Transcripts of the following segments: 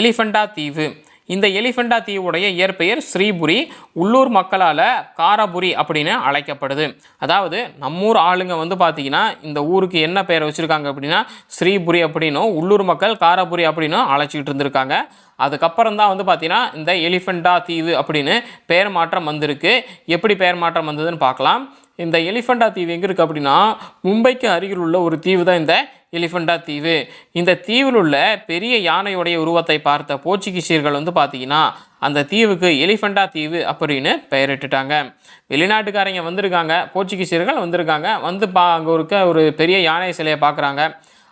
எலிஃபண்டா தீவு. இந்த எலிஃபண்டா தீவுடைய இயற்பெயர் ஸ்ரீபுரி உள்ளூர் மக்களால் காரபுரி அப்படின்னு அழைக்கப்படுது. அதாவது நம்மூர் ஆளுங்க வந்து பார்த்தீங்கன்னா இந்த ஊருக்கு என்ன பெயர் வச்சுருக்காங்க அப்படின்னா ஸ்ரீபுரி அப்படின்னும் உள்ளூர் மக்கள் காரபுரி அப்படின்னும் அழைச்சிக்கிட்டு இருந்திருக்காங்க. அதுக்கப்புறம் தான் வந்து பார்த்திங்கன்னா இந்த எலிஃபண்டா தீவு அப்படின்னு பெயர் மாற்றம் வந்திருக்கு. எப்படி பெயர் மாற்றம் வந்ததுன்னு பார்க்கலாம் இந்த எலிஃபண்டா தீவு எங்கே இருக்குது அப்படின்னா மும்பைக்கு அருகில் உள்ள ஒரு தீவு தான் இந்த எலிஃபண்டா தீவு. இந்த தீவில் உள்ள பெரிய யானையுடைய உருவத்தை பார்த்த போர்ச்சுகீசியர்கள் வந்து பார்த்தீங்கன்னா அந்த தீவுக்கு எலிஃபண்டா தீவு அப்படின்னு பெயரிட்டுட்டாங்க. வெளிநாட்டுக்காரங்க வந்திருக்காங்க போர்ச்சுகீசியர்கள் வந்திருக்காங்க வந்து பா அங்கே இருக்க ஒரு பெரிய யானை சிலையை பார்க்குறாங்க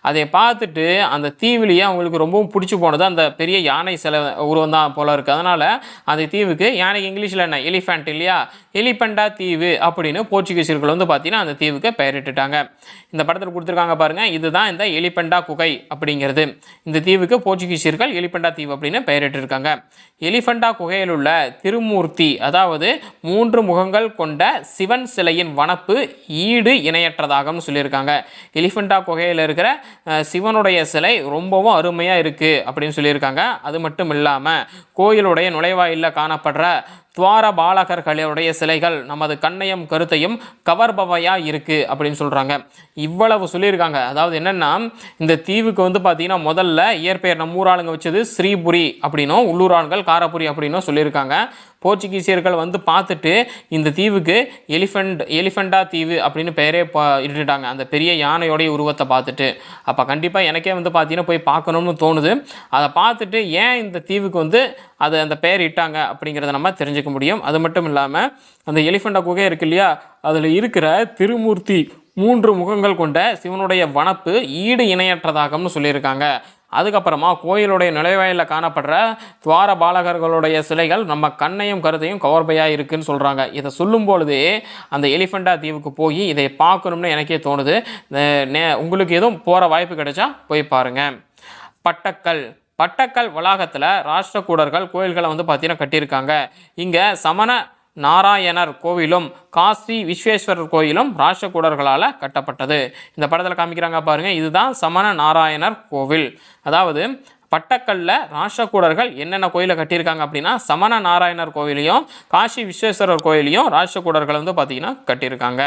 அதை பார்த்துட்டு அந்த தீவுலேயே அவங்களுக்கு ரொம்பவும் பிடிச்சி போனது அந்த பெரிய யானை சிலை உருவம் தான் போல இருக்குது அதனால் அந்த தீவுக்கு யானைக்கு இங்கிலீஷில் என்ன? எலிஃபண்ட் இல்லையா? எலிபெண்டா தீவு அப்படின்னு போர்ச்சுகீசியர்கள் வந்து பார்த்தீங்கன்னா அந்த தீவுக்கு பெயரிட்டுட்டாங்க. இந்த படத்தில் கொடுத்துருக்காங்க பாருங்கள் இதுதான் இந்த எலிபெண்டா குகை அப்படிங்கிறது. இந்த தீவுக்கு போர்ச்சுகீசியர்கள் எலிபெண்டா தீவு அப்படின்னு பெயரிட்டிருக்காங்க. எலிபெண்டா குகையில் உள்ள திருமூர்த்தி அதாவது மூன்று முகங்கள் கொண்ட சிவன் சிலையின் வனப்பு ஈடு இணையற்றதாகன்னு சொல்லியிருக்காங்க. எலிஃபண்டா குகையில் இருக்கிற சிவனுடைய சிலை ரொம்பவும் அருமையாக இருக்குது அப்படின்னு சொல்லியிருக்காங்க. அது மட்டும் இல்லாமல் கோயிலுடைய நுழைவாயிலில் காணப்படுற துவார பாலகர்களுடைய சிலைகள் நமது கண்ணையும் கருத்தையும் கவர்பவையா இருக்கு அப்படின்னு சொல்றாங்க. இவ்வளவு சொல்லியிருக்காங்க. அதாவது என்னன்னா இந்த தீவுக்கு வந்து பார்த்தீங்கன்னா முதல்ல இயற்பெயர் நம்ம ஊராளுங்க வச்சது ஸ்ரீபுரி அப்படின்னும் உள்ளூர் ஆண்கள் காரபுரி அப்படின்னும் சொல்லியிருக்காங்க. போர்ச்சுகீசியர்கள் வந்து பார்த்துட்டு இந்த தீவுக்கு எலிஃபண்ட் எலிஃபண்டா தீவு அப்படின்னு பெயரே பா இட்டுட்டாங்க. அந்த பெரிய யானையோடைய உருவத்தை பார்த்துட்டு. அப்போ கண்டிப்பாக எனக்கே வந்து பார்த்தீங்கன்னா போய் பார்க்கணும்னு தோணுது. அதை பார்த்துட்டு ஏன் இந்த தீவுக்கு வந்து அது அந்த பெயர் இட்டாங்க அப்படிங்கிறத நம்ம தெரிஞ்சுக்க முடியும். அது மட்டும் இல்லாமல் அந்த எலிஃபண்டா குகை இருக்கு இல்லையா? அதில் இருக்கிற திருமூர்த்தி மூன்று முகங்கள் கொண்ட சிவனுடைய வனப்பு ஈடு இணையற்றதாகம்னு சொல்லியிருக்காங்க. அதுக்கப்புறமா கோயிலுடைய நுழைவாயிலில் காணப்படுற துவார பாலகர்களுடைய சிலைகள் நம்ம கண்ணையும் கருத்தையும் கவர்பையாக இருக்குன்னு சொல்கிறாங்க இதை சொல்லும்பொழுதே அந்த எலிஃபண்டா தீவுக்கு போய் இதை பார்க்கணும்னு எனக்கே தோணுது. நே- உங்களுக்கு எதுவும் போகிற வாய்ப்பு கிடைச்சா போய் பாருங்கள் பட்டக்கல். பட்டக்கல் வளாகத்தில் ராஷ்டிரக்கூடர்கள் கோயில்களை வந்து பார்த்தீங்கன்னா கட்டியிருக்காங்க. இங்கே சமண நாராயணர் கோவிலும் காசி விஸ்வேஸ்வரர் கோயிலும் ராஷ்டிரகூடர்களால் கட்டப்பட்டது. இந்த படத்தில் காமிக்கிறாங்க பாருங்கள் இதுதான் சமண நாராயணர் கோவில். அதாவது பட்டக்கல்ல ராஷகூடர்கள் என்னென்ன கோயிலை கட்டியிருக்காங்க அப்படின்னா சமண நாராயணர் கோவிலையும் காசி விஸ்வேஸ்வரர் கோயிலையும் ராஷகூடர்கள் வந்து பார்த்தீங்கன்னா கட்டியிருக்காங்க.